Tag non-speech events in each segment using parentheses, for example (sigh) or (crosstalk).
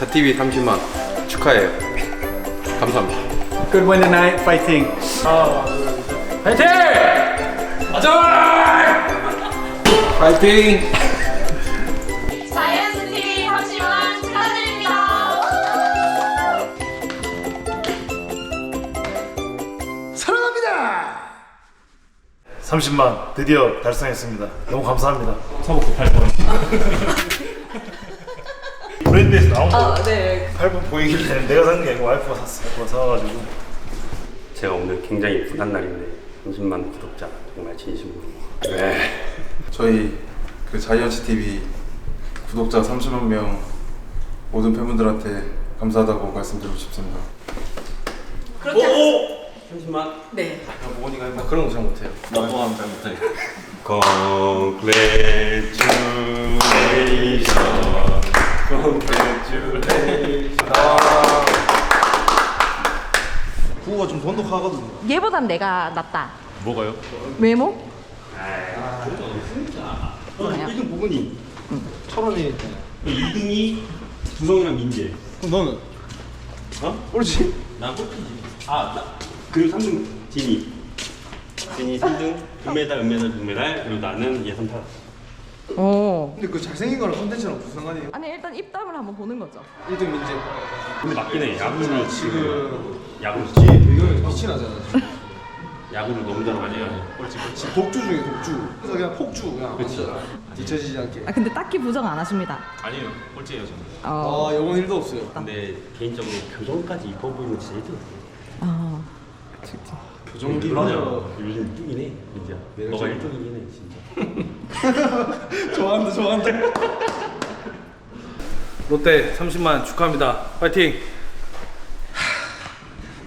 자TV 30만 축하해요. 감사합니다. Good Wednesday night fighting. 파이팅! 자이언트 TV 30만 축하드립니다. 사랑합니다. 30만 드디어 달성했습니다. 너무 감사합니다. 서복구 8번. (laughs) 브랜드에서 나온 거 아, 네. 8분 보이길래 내가 산 게 아니고 와이프가 샀어. 와이프가 사가지고 제가 오늘 굉장히 부단 날인데 30만 구독자 정말 진심으로 네. 저희 그 자이언츠 TV 구독자 30만 명 모든 팬분들한테 감사하다고 말씀드리고 싶습니다. 그렇게 하겠습니다. 30만? 네. 모건이가 나 그런 거 잘 못해요. 나 또한 잘 못해 (laughs) Congratulation Congratulation 구호가 좀 돈독하거든요. 얘보단 내가 낫다. 뭐가요? 외모? 어, 1등 보건이 천 원이. 2등이 두성이랑 민재 그럼 너는? 어? 옳지. 난 꼴찌지 아, 나, 그리고 3등 진이 진이 3등 금메달, 은메달, 동메달 그리고 나는 예선 탈 오. 근데 그 잘생긴 거랑 컨텐츠랑 무슨 상관이에요? 아니 일단 입담을 한번 보는 거죠. 1등 민재. 근데 맞긴 해 야구를 지금 야구 배경이 빛이 나잖아. 지금. 야구를 (laughs) 너무 잘하네 꼴찌 꼴찌. 독주 중에 독주. 그래서 그냥 폭주. 그냥. 그치. 뒤처지지 않게. 아 근데 딱히 부정 안 하십니다. 아니에요. 꼴찌예요 저는. 어. 아, 영혼 1도 없어요. 근데 개인적으로 표정까지 이뻐 보이는 거 진짜 1등 아. 교정기 그러냐 요즘 1등이네 민재야 너가 1등이긴 해 진짜 (laughs) 좋아한다, 좋아한다. 롯데 30만 축하합니다. 화이팅!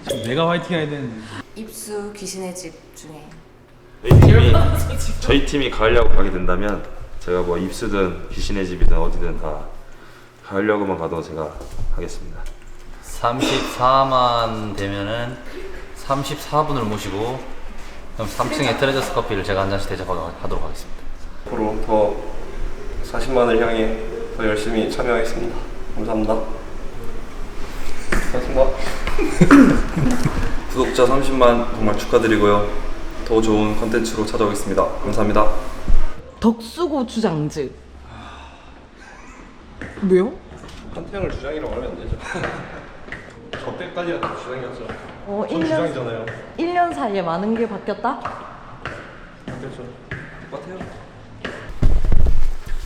지금 내가 화이팅 해야 되는데. 입수 귀신의 집 중에 (laughs) 저희 팀이 저희 팀이 가을 야구 가게 된다면 제가 뭐 입수든 귀신의 집이든 어디든 다 가을 야구만 가도 제가 하겠습니다. 34만 되면은 34분을 모시고 그럼 3층에 트레저스 커피를 제가 한 잔씩 대접하도록 하겠습니다. 앞으로 더 40만을 향해 더 열심히 참여하겠습니다. 감사합니다. 고맙습니다. (laughs) 구독자 30만 정말 축하드리고요. 더 좋은 컨텐츠로 찾아오겠습니다. 감사합니다. 덕수고 주장즈. 왜요? 한태영을 주장이라고 하면 안 되죠. (laughs) 저 때까지가 주장이었죠. 어, 전 1년, 주장이잖아요. 1년 사이에 많은 게 바뀌었다? 그렇죠. 똑같아요.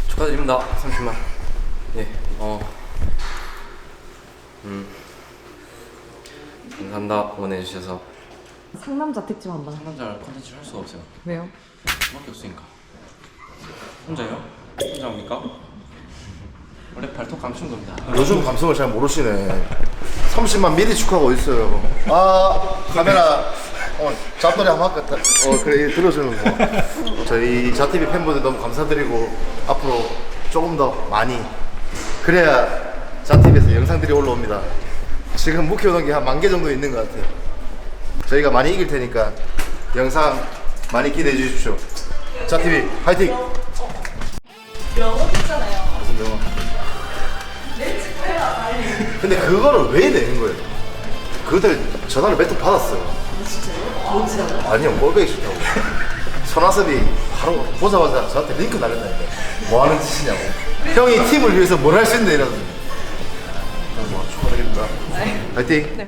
축하드립니다. 30만. 예, 어, 음, 감사합니다. 응원해 주셔서. 상남자 특집 한번 하자. 혼자 컨텐츠 할 수가 없어요. 왜요? 수밖에 없으니까. 혼자요? 혼자 합니까? 원래 발톱 감춘 겁니다. 요즘 감성을 잘 모르시네. 30만 미리 축하가 어딨어요. 아 카메라 어, 잡놀이 한번 할까? 어 그래 들어주는 거. 저희 자TV 팬분들 너무 감사드리고 앞으로 조금 더 많이 그래야 자TV에서 영상들이 올라옵니다. 지금 묵혀놓은 게 한 만 개 정도 있는 것 같아요. 저희가 많이 이길 테니까 영상 많이 기대해 주십시오. 자TV 화이팅! 영어 있잖아요. 무슨 영화? 근데 그거를 왜 내는 거예요? 그들 전화를 몇 통 받았어요. 진짜요? 아니요, 꼴배기 싫다고. 손아섭이 바로 보자마자 저한테 링크 날렸다니까. 뭐 하는 짓이냐고. 형이 팀을 위해서 뭘 할 수 있는데 이러더니. 뭐 축하드립니다. 화이팅!